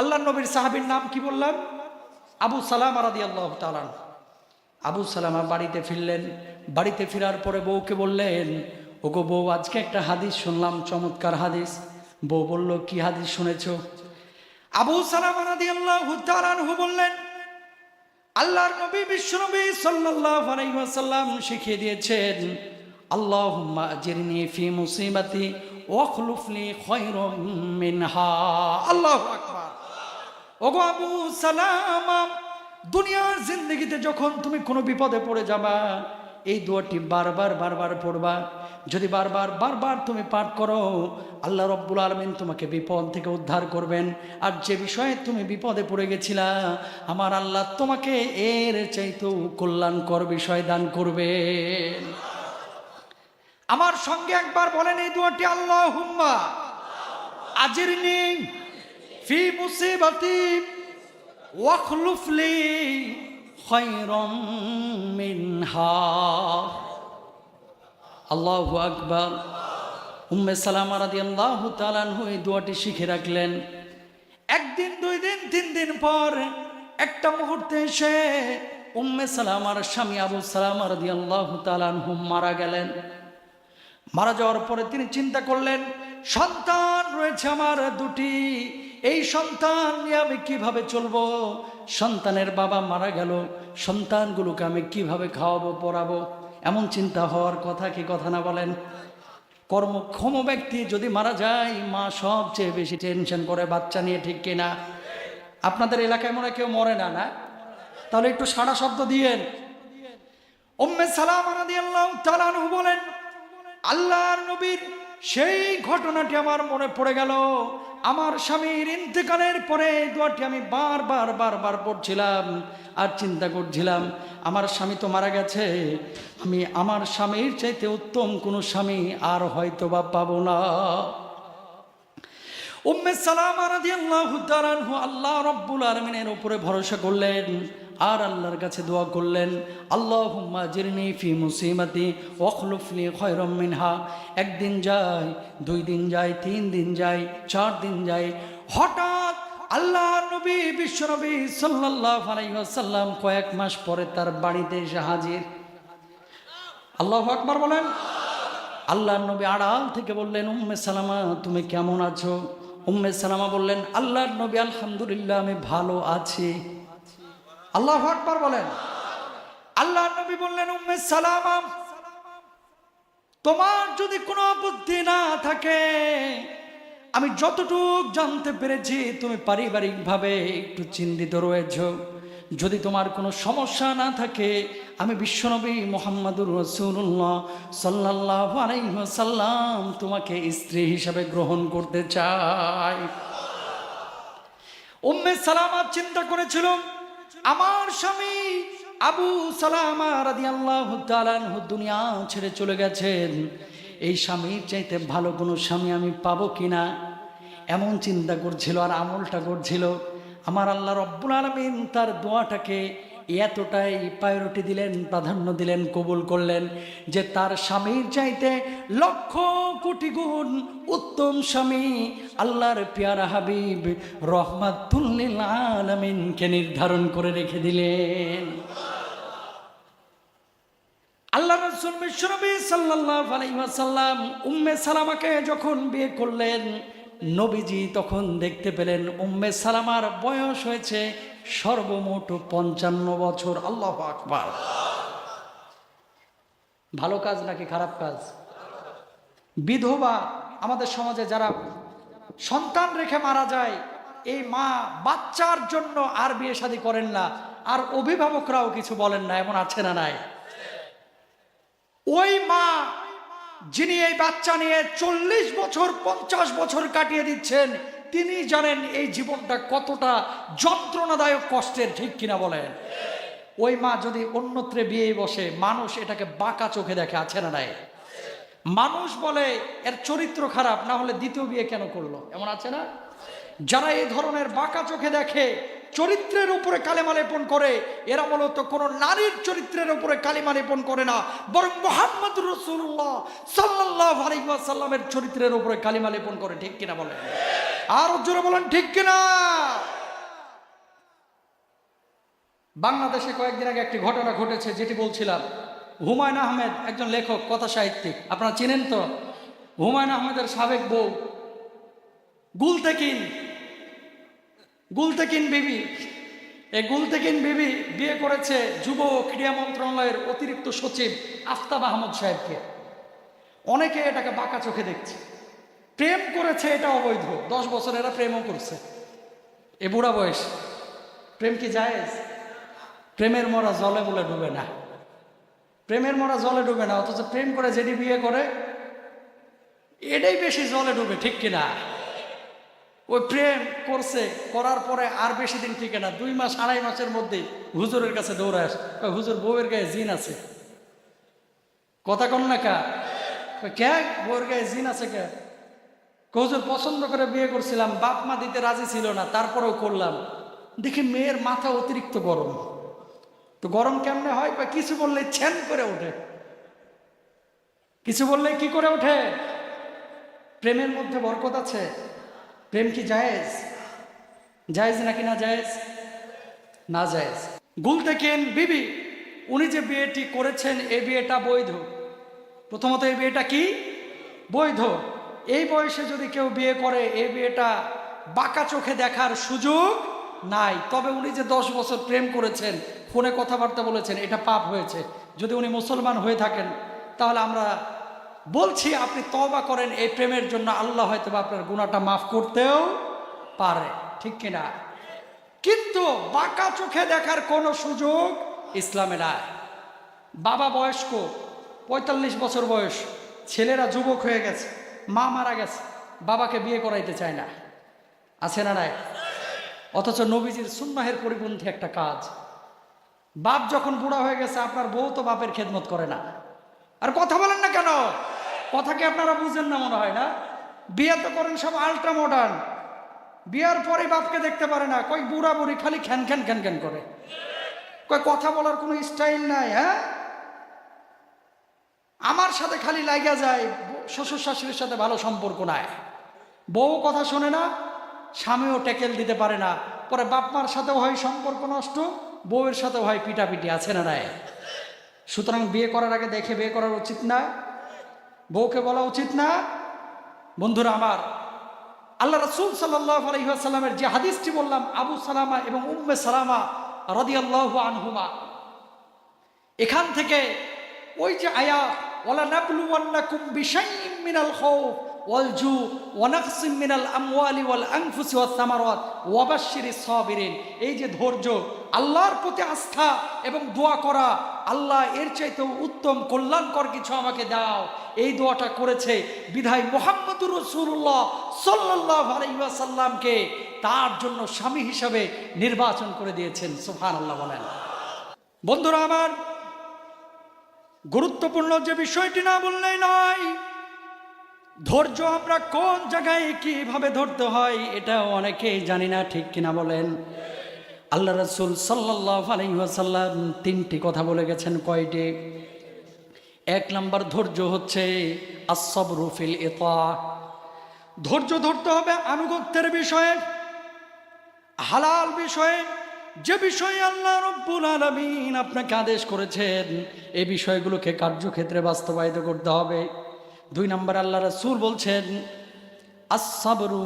আল্লাহ নবীর সাহাবীর নাম কি বললাম? আবু সালাম রাদি আল্লাহ তালান আবু সালামা বাড়িতে ফিরলেন। বাড়িতে ফেরার পরে বউকে বললেন, ওগো বউ, আজকে একটা হাদিস শুনলাম, চমৎকার হাদিস। বউ বলল, কি হাদিস শুনেছ? আবু সালাম রাদি আল্লাহ তালানহু বললেন, আল্লাহর নবী বিশ্বনবী সাল্লাল্লাহু আলাইহি ওয়াসাল্লাম শিখিয়ে দিয়েছেন, আল্লাহুম্মা আজরিনি ফি মুসিবাতি ওয়াখলুফনি খায়রাম মিনহা। আল্লাহু আকবার। ওগো আবু সালামা, দুনিয়ার জিন্দগিতে যখন তুমি কোনো বিপদে পড়ে যাবা, এই দোয়াটি বারবার বারবার পড়বা। যদি বারবার বারবার তুমি পাঠ করো, আল্লাহ রব্বুল আলমিন তোমাকে বিপদ থেকে উদ্ধার করবেন। আর যে বিষয়ে তুমি বিপদে পড়ে গেছিলা, আমার আল্লাহ তোমাকে এর চাইতেও কল্যাণকর বিষয় দান করবেন। আমার সঙ্গে একবার বলেন এই দোয়াটি আল্লাহ হুম্মা আজির নেই ফি মুসিবাতি ওয়াখলুফলি খৈরম মিনহা। আল্লাহু আকবার। উম্মে সালামা রাদিয়াল্লাহু তাআলা আনহু এই দোয়াটি শিখে রাখলেন। একদিন, দুই দিন, তিন দিন পর একটা মুহূর্তে এসে উম্মে সালামার স্বামী আবু সালামা রাদিয়াল্লাহু তাআলা আনহু মারা গেলেন। মারা যাওয়ার পরে তিনি চিন্তা করলেন, সন্তান রয়েছে আমার দুটি এই সন্তান নিয়ে আমি কীভাবে চলবো? সন্তানের বাবা মারা গেল, সন্তানগুলোকে আমি কীভাবে খাওয়াবো, পড়াবো? এমন চিন্তা হওয়ার কথা কি কথা না বলেন? কর্মক্ষম ব্যক্তি যদি মারা যায়, মা সবচেয়ে বেশি টেনশন করে, বাচ্চা নিয়ে ঠিক কিনা? আপনাদের এলাকায় মনে কেউ মরে না না? তাহলে একটু সাড়া শব্দ দিয়েন। উম্মে সালাম আনহু বলেন, আল্লাহর নবীর সেই ঘটনাটি আমার মনে পড়ে গেল। আমার স্বামীর ইন্তেকালের পরে দোয়াটি আমি বারবার বারবার পড়ছিলাম আর চিন্তা করছিলাম, আমার স্বামী তো মারা গেছে, আমি আমার স্বামীর চাইতে উত্তম কোনো স্বামী আর হয়তো বা পাবো না। উম্মে সালাম আল্লাহ রব্বুল আলমিনের উপরে ভরসা করলেন আর আল্লাহর কাছে দোয়া করলেন, আল্লাহুম্মা জিরনি ফি মুসিমাতি ওয়াখলুফনি খায়রাম মিনহা। একদিন যায় দুই দিন যায় তিন দিন যায় চার দিন যায় হঠাৎ আল্লাহ নবী বিশ্বনবী সাল্লাল্লাহু আলাইহি ওয়াসাল্লাম কয়েক মাস পরে তার বাড়িতে এসে হাজির। আল্লাহু আকবার বলেন। আল্লাহর নবী আড়াল থেকে বললেন, উম্মে সালামা, তুমি কেমন আছো? উম্মে সালামা বললেন, আল্লাহর নবী আলহামদুলিল্লাহ, আমি ভালো আছি। আল্লাহ আকবার বলেন। আল্লাহ নবী বললেন, উম্মে সালামা, তোমার যদি কোনো বুদ্ধি না থাকে, আমি যতটুক জানতে পেরেছি, তুমি পারিবারিকভাবে একটু চিন্তিত রয়েছো। যদি তোমার কোনো সমস্যা না থাকে, আমি বিশ্বনবী মোহাম্মদুর রসুল্লাহ সাল্লাহ আলাইসাল্লাম তোমাকে স্ত্রী হিসাবে গ্রহণ করতে চাই। উম্মে সালামা চিন্তা করেছিল আমার স্বামী আবু সালামা আল্লাহ দুনিয়া ছেড়ে চলে গেছেন। এই স্বামীর চাইতে ভালো কোনো স্বামী আমি পাবো কিনা? এমন চিন্তা করছিল আর আমলটা করছিল। আমার আল্লাহ রব্বুল আলমিন তার দোয়াটাকে এতটাই প্রায়োরিটি দিলেন, প্রাধান্য দিলেন, কবুল করলেন যে তার স্বামীর চাইতে লক্ষ কোটি গুণ উত্তম স্বামী আল্লাহর পেয়ারা হাবিব রহমাতুল্লিল আলমিনকে নির্ধারণ করে রেখে দিলেন। আল্লাহ রসুল বিশ্বনবী সাল্লাহ আলাইসাল্লাম উম্মে সালামাকে যখন বিয়ে করলেন নবীজি তখন দেখতে পেলেন উম্মে সালামার বয়স হয়েছে সর্বমোট পঞ্চান্ন বছর। আল্লাহ আকবার। ভালো কাজ নাকি খারাপ কাজ? বিধবা আমাদের সমাজে যারা সন্তান রেখে মারা যায়, এই মা বাচ্চার জন্য আর বিয়ে শাদী করেন না, আর অভিভাবকরাও কিছু বলেন না, এমন আছে না নাই? ওই মা যিনি এই বাচ্চা নিয়ে চল্লিশ বছর, পঞ্চাশ বছর কাটিয়ে দিচ্ছেন, তিনি জানেন এই জীবনটা কতটা যন্ত্রণাদায়ক কষ্টের, ঠিক কিনা বলেন? ওই মা যদি অন্যত্রে বিয়ে বসে, মানুষ এটাকে বাঁকা চোখে দেখে, আছে না নাই? মানুষ বলে, এর চরিত্র খারাপ, না হলে দ্বিতীয় বিয়ে কেন করল? এমন আছে না? যারা এই ধরনের বাঁকা চোখে দেখে চরিত্রের উপরে কালেমা লেপন করে, এরা মূলত কোনো নারীর চরিত্রের উপরে কালিমা লেপন করে না, বরং মোহাম্মদ রসুল্লাহ সাল্লাহ আলাইসাল্লামের চরিত্রের উপরে কালিমা লেপন করে, ঠিক কিনা বলেন? আর জোরে বলেন, ঠিক কিনা? বাংলাদেশে কয়েকদিন আগে একটি ঘটনা ঘটেছে, যেটি বলছিলাম, হুমায়ুন আহমেদ একজন লেখক, কথা সাহিত্যিক, আপনারা চেনেন তো? হুমায়ুন আহমেদের সাবেক বউ, গুলতেকিন গুলতেকিন বিবি। এই গুলতেকিন বিবি বিয়ে করেছে যুব ক্রীড়া মন্ত্রণালয়ের অতিরিক্ত সচিব আফতাব আহমদ সাহেবকে। অনেকে এটাকে বাঁকা চোখে দেখছে। প্রেম করেছে এটা অবৈধ। দশ বছর এরা প্রেমও করছে। এ বুড়া বয়স, প্রেম কি জায়েজ? প্রেমের মরা জলে বলে ডুবে না। প্রেমের মরা জলে ডুবে না, অথচ প্রেম করে যেটি বিয়ে করে, এটাই বেশি জলে ডুবে, ঠিক কিনা? ওই প্রেম করছে, করার পরে আর বেশি দিন টিকে না। দুই মাস, আড়াই মাসের মধ্যে হুজুরের কাছে দৌড়ে আস। হুজুর, বউয়ের গায়ে জিন আছে। কথা কন না কা? কে? বউয়ের গায়ে জিন আছে কে? হুজুর, পছন্দ করে বিয়ে করছিলাম, বাপ মা দিতে রাজি ছিল না, তারপরেও করলাম। দেখি মেয়ের মাথা অতিরিক্ত গরম। তো গরম কেমনে হয়? বা কিছু বললে ছ্যান করে ওঠে। কিছু বললে কি করে ওঠে? প্রেমের মধ্যে বরকত আছে? প্রেম কি জায়েজ? জায়েজ নাকি না জায়েজ? না জায়েজ। গুল থেকেন বিবি, উনি যে বিয়েটি করেছেন এই বিয়েটা বৈধ। প্রথমত এই বিয়েটা কি? বৈধ। এই বয়সে যদি কেউ বিয়ে করে এই বিয়েটা বাঁকা চোখে দেখার সুযোগ নাই। তবে উনি যে দশ বছর প্রেম করেছেন, ফোনে কথাবার্তা বলেছেন, এটা পাপ হয়েছে। যদি উনি মুসলমান হয়ে থাকেন, তাহলে আমরা বলছি, আপনি তবা করেন, এই প্রেমের জন্য আল্লাহ হয়তো আপনার গুণাটা মাফ করতেও পারে। ঠিক কিনা? কিন্তু বাঁকা চোখে দেখার কোনো সুযোগ ইসলামে নাই। বাবা বয়স্ক, পঁয়তাল্লিশ বছর বয়স, ছেলেরা যুবক হয়ে গেছে, মা মারা গেছে, বাবাকে বিয়ে করাইতে চায় না। আছে না নাই? অথচ নবীজির সুন্নাহের পরিপন্থী একটা কাজ। বাপ যখন বুড়া হয়ে গেছে, আপনার বউ তো বাপের খেদমত করে না। আর কথা বলেন না কেন? কথা কি আপনারা বুঝেন না মনে হয় না? বিয়ে তো করেন সব আল্ট্রা মডার্ন বিয়ার পরে বাপকে দেখতে পারে না। কই বুড়া বুড়ি খালি খ্যান খ্যান খ্যান খ্যান করে। কই কথা বলার কোনো স্টাইল নাই হ্যাঁ? আমার সাথে খালি লাগা যায়, শ্বশুর শাশুড়ির সাথে ভালো সম্পর্ক নাই। বউ কথা শোনে না, স্বামীও টেকেল দিতে পারে না। পরে বাপ মার সাথেও হয় সম্পর্ক নষ্ট, বউয়ের সাথেও হয় পিটাপিটি, আছে না নাই? সুতরাং বিয়ে করার আগে দেখে বিয়ে করার উচিত না। বউকে বলা উচিত না। বন্ধুরা আমার, আল্লাহ রসুল সাল্লাহ আলহিহাসাল্লামের যে হাদিসটি বললাম, আবু সালামা এবং উম্মে সালামা রদি আল্লাহ আনহুমা, এখান থেকে ওই যে আয়া ওয়ালা নাবলুওয়ান্নাকুম বিশাইইম মিনাল খাউফ ওয়াল জু ওয়া নাকসিম মিনাল আমওয়ালি ওয়াল সামারাত ওয়া বাশশিরিস এই যে ধৈর্য, আল্লাহর প্রতি আস্থা এবং দোয়া করা, আল্লাহ এর চাইতেও উত্তম, কল্যাণকর কিছু আমাকে দাও। এই দোয়াটা করেছে বিধায় মোহাম্মদুর রসুল্লাহ সাল্লাহ আলাইসাল্লামকে তার জন্য স্বামী হিসাবে নির্বাচন করে দিয়েছেন। সুফান আল্লাহ বলেন। বন্ধুরা আমার, গুরুত্বপূর্ণ যে বিষয়টি না বললেই নয় ধৈর্য আমরা কোন জায়গায় কীভাবে ধরতে হয়, এটা অনেকেই জানি না, ঠিক কিনা বলেন? আল্লাহ রসুল সাল্লাহ আলহিহাসাল্লাম তিনটি কথা বলে গেছেন কয়টি? এক নম্বর, ধৈর্য হচ্ছে আসব রুফিল এতা ধৈর্য ধরতে হবে আনুগত্যের বিষয়ে, হালাল বিষয়ে। যে বিষয়ে আল্লাহ রব্বুল আলমিন আপনাকে আদেশ করেছেন এই বিষয়গুলোকে কার্যক্ষেত্রে বাস্তবায়িত করতে হবে। দুই নম্বর আল্লাহ রসুল বলছেন আসাবরু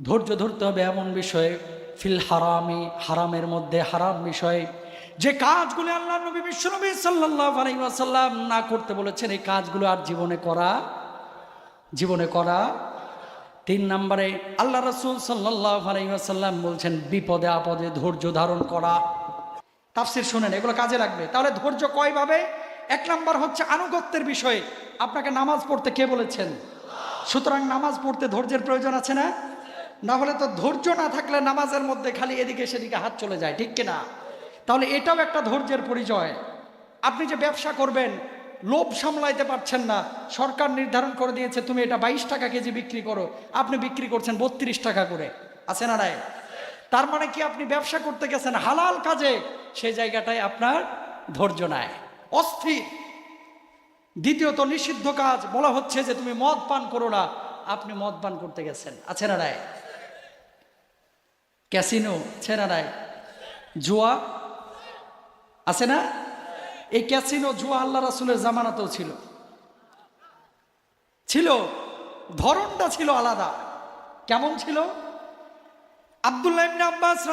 ধৈর্য ধরতে হবে এমন বিষয়ে, ফিল হারামি, হারামের মধ্যে হারাম বিষয়ে। যে কাজগুলো আল্লাহ নবী বিশ্বনবী সাল্লাহ না করতে বলেছেন, এই কাজগুলো আর জীবনে করা জীবনে করা। তিন নম্বরে আল্লাহ রসুল সাল্লাহ আলাইসাল্লাম বলছেন, বিপদে আপদে ধৈর্য ধারণ করা। তাফসির শুনেন, এগুলো কাজে লাগবে। তাহলে ধৈর্য কয়ভাবে? এক নম্বর হচ্ছে আনুগত্যের বিষয়ে। আপনাকে নামাজ পড়তে কে বলেছেন? সুতরাং নামাজ পড়তে ধৈর্যের প্রয়োজন আছে না? না হলে তো ধৈর্য না থাকলে নামাজের মধ্যে খালি এদিকে সেদিকে হাত চলে যায়, ঠিক কিনা? তাহলে এটাও একটা ধৈর্যের পরিচয়। আপনি যে ব্যবসা করবেন, লোভ সামলাইতে পারছেন না। সরকার নির্ধারণ করে দিয়েছে, তুমি এটা বাইশ টাকা কেজি বিক্রি করো। আপনি বিক্রি করছেন বত্রিশ টাকা করে। আছে না রায় তার মানে কি আপনি ব্যবসা করতে গেছেন হালাল কাজে? সেই জায়গাটায় আপনার ধৈর্য নাই। অস্থির। দ্বিতীয়ত নিষিদ্ধ কাজ, বলা হচ্ছে যে তুমি মদ পান করো না, আপনি মদ পান করতে গেছেন। আছে না নাই? ক্যাসিনো, আছে না জুয়া? আছে না? এই ক্যাসিনো, জুয়া আল্লাহ রাসুলের জামানাতেও ছিল। ছিল, ধরনটা ছিল আলাদা। কেমন ছিল? আব্দুল্লাহ আব্বাস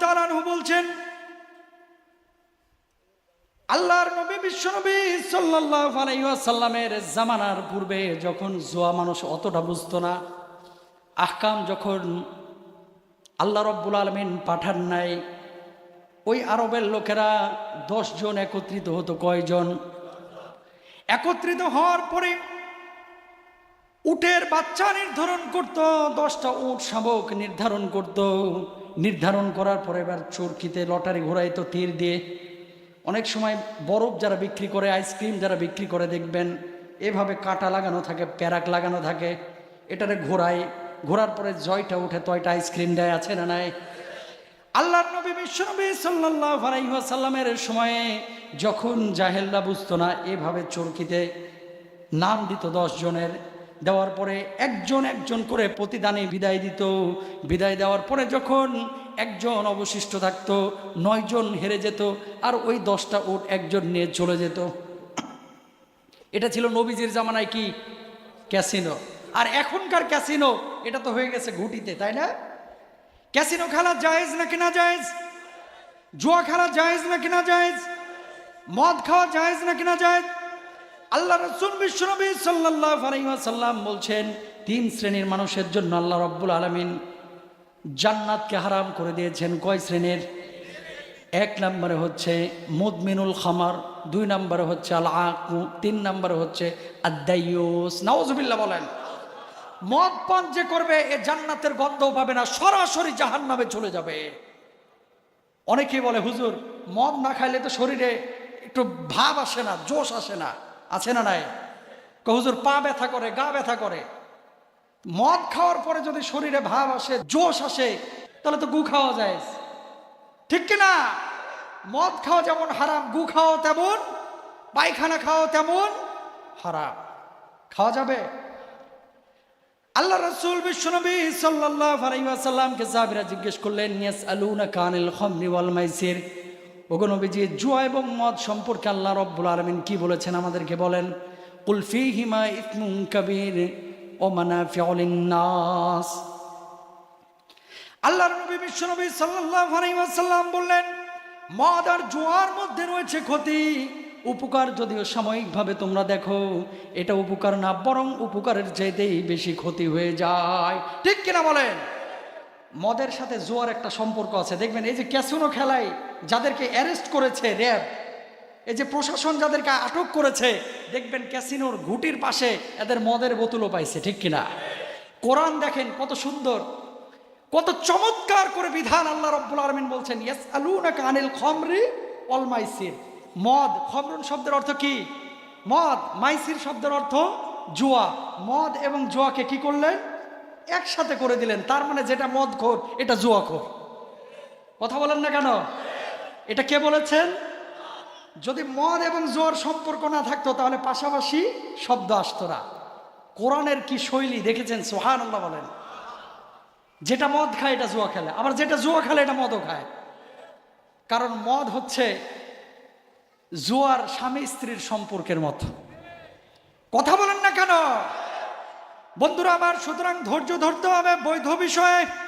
তাআলা আনহু বলছেন আল্লাহর নবী, বিশ্বনবী সাল্লাল্লাহু আলাইহি ওয়াসাল্লামের জামানার পূর্বে যখন জোয়া মানুষ অতটা বুঝতো না, আহকাম যখন আল্লাহ রব্বুল আলমিন পাঠান নাই, ওই আরবের লোকেরা জন একত্রিত হতো, কয়জন? একত্রিত হওয়ার পরে উটের বাচ্চা নির্ধারণ করত, দশটা উট শাবক নির্ধারণ করত, নির্ধারণ করার পরে এবার চরকিতে লটারি ঘোরাইতো, তীর দিয়ে। অনেক সময় বরফ যারা বিক্রি করে আইসক্রিম যারা বিক্রি করে দেখবেন, এভাবে কাটা লাগানো থাকে, প্যারাক লাগানো থাকে, এটারে ঘোরায় ঘোরার পরে জয়টা উঠে তয়টা আইসক্রিম দেয়, আছে না নাই? আল্লাহর নবী বিশ্বনবী সাল্লাল্লাহু আলাইহি ওয়াসাল্লামের সময়ে যখন জাহেলরা বুঝতো না, এভাবে চরকিতে নাম দিত জনের, দেওয়ার পরে একজন একজন করে প্রতিদানে বিদায় দিত। বিদায় দেওয়ার পরে যখন একজন অবশিষ্ট থাকত, নয়জন হেরে যেত, আর ওই দশটা উট একজন নিয়ে চলে যেত। এটা ছিল নবীজির জামানায় কি? ক্যাসিনো। আর এখনকার ক্যাসিনো, এটা তো হয়ে গেছে ঘুটিতে, তাই না? ক্যাসিনো খেলা জায়েজ না জায়েজ? জুয়া খেলা জায়েজ না জায়েজ? মদ খাওয়া জায়েজ না জায়েজ? আল্লাহ রসুল বিশ্বনবী সাল্লাল্লাহু আলাইহি ওয়াসাল্লাম বলছেন, তিন শ্রেণির মানুষের জন্য আল্লাহ রব্বুল আলামিন জান্নাতকে হারাম করে দিয়েছেন কয় শ্রেণির? এক নম্বরে হচ্ছে মুদমিনুল খামার, দুই নম্বরে হচ্ছে আল আকু তিন নম্বরে হচ্ছে আদাইয়ুস নওয়াজুবিল্লাহ বলেন, মদ পান যে করবে, এ জান্নাতের গন্ধও পাবে না, সরাসরি জাহান্নামে চলে যাবে। অনেকেই বলে, হুজুর, মদ না খাইলে তো শরীরে একটু ভাব আসে না, জোশ আসে না, আছে না নাই? হুজুর, পা ব্যথা করে, গা ব্যথা করে। মদ খাওয়ার পরে যদি শরীরে ভাব আসে, জোশ আসে, তাহলে তো গু খাওয়া যায়। ঠিক কিনা মদ খাওয়া যেমন হারাম, গু খাওয়া তেমন, পায়খানা খাওয়া তেমন হারাম। খাওয়া যাবে? আল্লাহ রসুল বিশ্বনবী সাল্লাল্লাহু আলাইহি ওয়াসাল্লামকে সাহাবীরা জিজ্ঞেস করলেন, ইয়াসআলুনা কানিল খামরি ওয়াল মাইসির? ওগো নবীজি, জুয়া এবং মদ সম্পর্কে আল্লাহ রব্বুল আলামিন কি বলেছেন আমাদেরকে বলেন? কুল ফীহিমা ইসমুন কাবীর। ও লিন-নাস আল্লাহর নবী সাল্লাল্লাহু আলাইহি ওয়াসাল্লাম বললেন, মদ আর জুয়ার মধ্যে রয়েছে ক্ষতি। উপকার যদিও সাময়িকভাবে তোমরা দেখো, এটা উপকার না, বরং উপকারের চাইতেই বেশি ক্ষতি হয়ে যায়। ঠিক কিনা বলেন? মদের সাথে জোয়ার একটা সম্পর্ক আছে, দেখবেন এই যে ক্যাসিনো খেলায় যাদেরকে অ্যারেস্ট করেছে র্যাব এই যে প্রশাসন যাদেরকে আটক করেছে, দেখবেন ক্যাসিনোর ঘুটির পাশে এদের মদের বোতলও পাইছে, ঠিক কিনা? কোরআন দেখেন কত সুন্দর, কত চমৎকার করে বিধান আল্লাহ রব্বুল আলমিন বলছেন ইয়াস আলুনা কানিল খমরি অল মাইসির। মদ, খমরুন শব্দের অর্থ কি? মদ, মাইসির শব্দের অর্থ জুয়া। মদ এবং জুয়াকে কি করলেন? একসাথে করে দিলেন। তার মানে যেটা মদ খোর, এটা জুয়া খোর। কথা বলেন না কেন? এটা কে বলেছেন? যদি মদ এবং জোয়ার সম্পর্ক না থাকতো, তাহলে পাশাপাশি শব্দ আসতো না। কোরআনের কি শৈলী দেখেছেন? সোহান আল্লাহ বলেন। যেটা মদ খায়, এটা জুয়া খেলে। আবার যেটা জুয়া খেলে, এটা মদও খায়। কারণ মদ হচ্ছে জুয়ার স্বামী স্ত্রীর সম্পর্কের মতো। কথা বলেন না কেন? বন্ধুরা আমার, সুতরাং ধৈর্য ধরতে হবে বৈধ বিষয়ে।